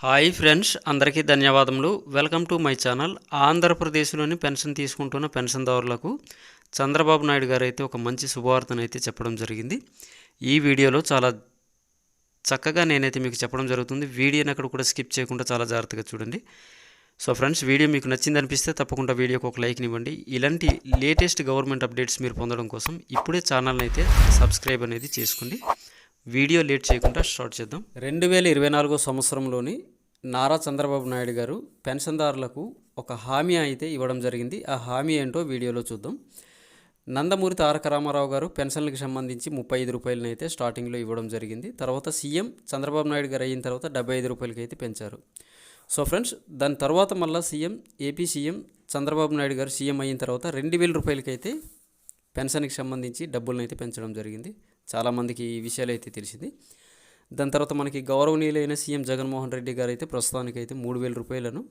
Hi friends అందరికీ ధన్యవాదములు. Welcome to my channel. ఆంధ్రప్రదేశ్లోని పెన్షన్ తీసుకుంటున్న పెన్షన్దారులకు చంద్రబాబు నాయుడు గారు అయితే ఒక మంచి శుభవార్తను అయితే చెప్పడం జరిగింది. ఈ వీడియోలో చాలా చక్కగా నేనైతే మీకు చెప్పడం జరుగుతుంది. వీడియోని అక్కడ కూడా స్కిప్ చేయకుండా చాలా జాగ్రత్తగా చూడండి. సో ఫ్రెండ్స్ వీడియో మీకు నచ్చింది అనిపిస్తే తప్పకుండా వీడియోకి ఒక లైక్ ఇవ్వండి. ఇలాంటి లేటెస్ట్ గవర్నమెంట్ అప్డేట్స్ మీరు పొందడం కోసం ఇప్పుడే ఛానల్ని అయితే సబ్స్క్రైబ్ అనేది చేసుకోండి. వీడియో లేట్ చేయకుండా స్టార్ట్ చేద్దాం. రెండు వేల ఇరవై నాలుగో సంవత్సరంలోని నారా చంద్రబాబు నాయుడు గారు పెన్షన్దారులకు ఒక హామీ అయితే ఇవ్వడం జరిగింది. ఆ హామీ ఏంటో వీడియోలో చూద్దాం. నందమూరి తారక రామారావు గారు పెన్షన్లకు సంబంధించి ముప్పై ఐదు రూపాయలను అయితే స్టార్టింగ్లో ఇవ్వడం జరిగింది. తర్వాత సీఎం చంద్రబాబు నాయుడు గారు అయిన తర్వాత డెబ్బై ఐదు రూపాయలకి అయితే పెంచారు. సో ఫ్రెండ్స్ దాని తర్వాత మళ్ళీ CM AP CM Chandrababu Naidu గారు సీఎం అయిన తర్వాత రెండు వేల రూపాయలకైతే పెన్షన్కి సంబంధించి డబ్బులను అయితే పెంచడం జరిగింది. చాలామందికి ఈ విషయాలు అయితే తెలిసింది. దాని తర్వాత మనకి గౌరవనీయులైన సీఎం జగన్మోహన్ రెడ్డి గారు అయితే ప్రస్తుతానికి అయితే మూడు వేల రూపాయలను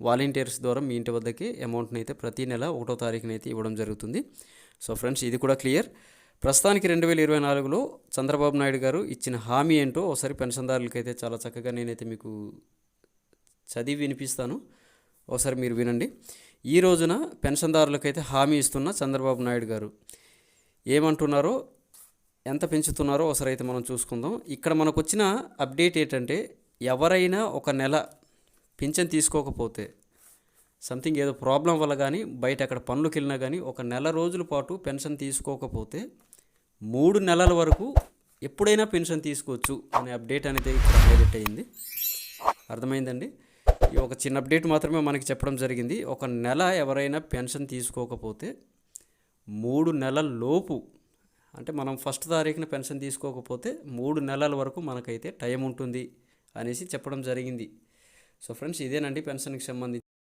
వాలంటీర్స్ ద్వారా మీ ఇంటి వద్దకి అమౌంట్ని అయితే ప్రతి నెల ఒకటో తారీఖున అయితే ఇవ్వడం జరుగుతుంది. సో ఫ్రెండ్స్ ఇది కూడా క్లియర్. ప్రస్తుతానికి రెండు వేల ఇరవై నాలుగులో చంద్రబాబు నాయుడు గారు ఇచ్చిన హామీ ఏంటో ఒకసారి పెన్షన్దారులకి అయితే చాలా చక్కగా నేనైతే మీకు చదివి వినిపిస్తాను. ఒకసారి మీరు వినండి. ఈ రోజున పెన్షన్దారులకైతే హామీ ఇస్తున్న చంద్రబాబు నాయుడు గారు ఏమంటున్నారో ఎంత పెంచుతున్నారో ఒకసారి అయితే మనం చూసుకుందాం. ఇక్కడ మనకు వచ్చిన అప్డేట్ ఏంటంటే ఎవరైనా ఒక నెల పింఛన్ తీసుకోకపోతే సంథింగ్ ఏదో ప్రాబ్లం వల్ల కానీ బయట అక్కడ పనులకు వెళ్ళినా కానీ ఒక నెల రోజుల పాటు పెన్షన్ తీసుకోకపోతే మూడు నెలల వరకు ఎప్పుడైనా పెన్షన్ తీసుకోవచ్చు అనే అప్డేట్ అనేది ఇక్కడ హైలైట్ అయింది. అర్థమైందండి? ఈ ఒక చిన్న అప్డేట్ మాత్రమే మనకి చెప్పడం జరిగింది. ఒక నెల ఎవరైనా పెన్షన్ తీసుకోకపోతే మూడు నెలల లోపు అంటే మనం ఫస్ట్ తారీఖున పెన్షన్ తీసుకోకపోతే మూడు నెలల వరకు మనకైతే టైం ఉంటుంది అనేసి చెప్పడం జరిగింది. సో ఫ్రెండ్స్ ఇదేనండి పెన్షన్కి సంబంధించి